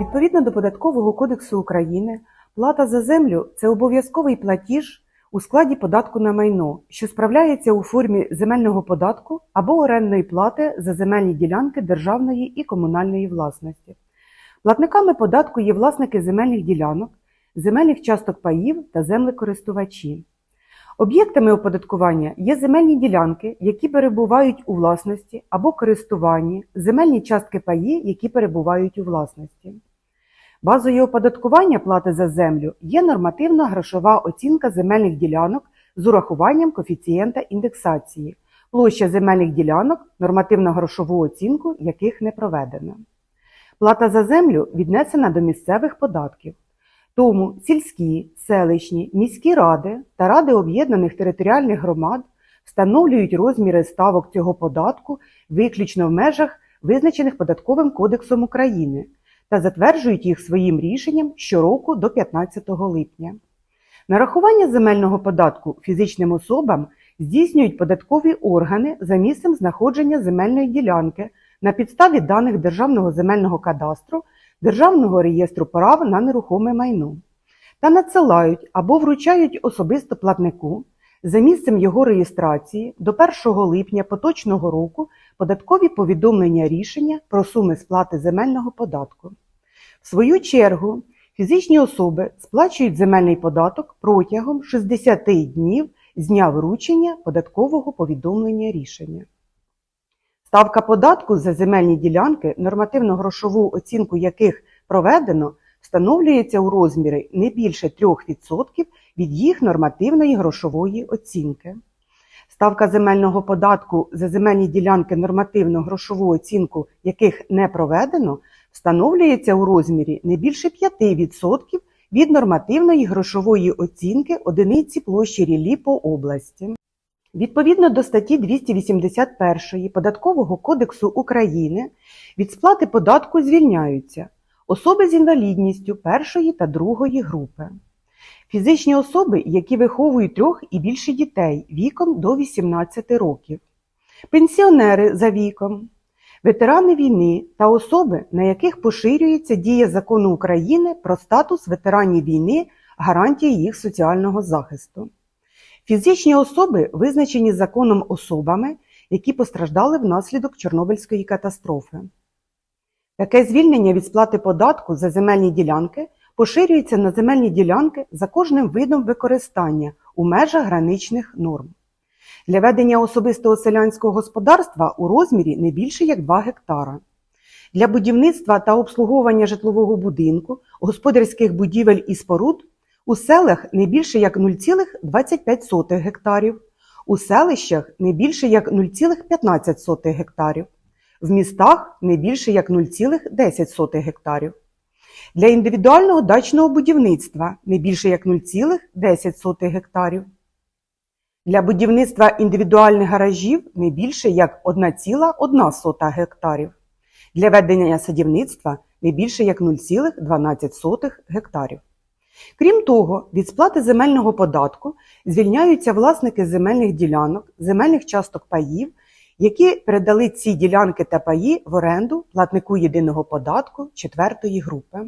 Відповідно до Податкового кодексу України, плата за землю це обов'язковий платіж у складі податку на майно, що справляється у формі земельного податку або орендної плати за земельні ділянки державної і комунальної власності. Платниками податку є власники земельних ділянок, земельних часток паїв та землекористувачі. Об'єктами оподаткування є земельні ділянки, які перебувають у власності або користуванні, земельні частки паї, які перебувають у власності. Базою оподаткування плати за землю є нормативна грошова оцінка земельних ділянок з урахуванням коефіцієнта індексації, площа земельних ділянок, нормативно грошову оцінку яких не проведена. Плата за землю віднесена до місцевих податків. Тому сільські, селищні, міські ради та ради об'єднаних територіальних громад встановлюють розміри ставок цього податку виключно в межах, визначених Податковим кодексом України, та затверджують їх своїм рішенням щороку до 15 липня. Нарахування земельного податку фізичним особам здійснюють податкові органи за місцем знаходження земельної ділянки на підставі даних Державного земельного кадастру, Державного реєстру прав на нерухоме майно та надсилають або вручають особисто платнику за місцем його реєстрації до 1 липня поточного року податкові повідомлення рішення про суми сплати земельного податку. В свою чергу, фізичні особи сплачують земельний податок протягом 60 днів з дня вручення податкового повідомлення рішення. Ставка податку за земельні ділянки, нормативно-грошову оцінку яких проведено, встановлюється у розмірі не більше 3% від їх нормативної грошової оцінки. Ставка земельного податку за земельні ділянки нормативно-грошову оцінку яких не проведено, встановлюється у розмірі не більше 5% від нормативної грошової оцінки одиниці площі ріллі по області. Відповідно до статті 281 Податкового кодексу України від сплати податку звільняються особи з інвалідністю першої та другої групи, фізичні особи, які виховують трьох і більше дітей віком до 18 років, пенсіонери за віком, ветерани війни та особи, на яких поширюється дія закону України про статус ветеранів війни, гарантії їх соціального захисту. Фізичні особи визначені законом особами, які постраждали внаслідок Чорнобильської катастрофи. Таке звільнення від сплати податку за земельні ділянки поширюється на земельні ділянки за кожним видом використання у межах граничних норм. Для ведення особистого селянського господарства у розмірі не більше як 2 гектара. Для будівництва та обслуговування житлового будинку, господарських будівель і споруд у селах не більше як 0,25 гектарів, у селищах не більше як 0,15 гектарів, в містах не більше як 0,10 гектарів. Для індивідуального дачного будівництва не більше як 0,10 гектарів. Для будівництва індивідуальних гаражів не більше як 1,1 гектарів. Для ведення садівництва не більше як 0,12 гектарів. Крім того, від сплати земельного податку звільняються власники земельних ділянок, земельних часток паїв, які передали ці ділянки та паї в оренду платнику єдиного податку четвертої групи.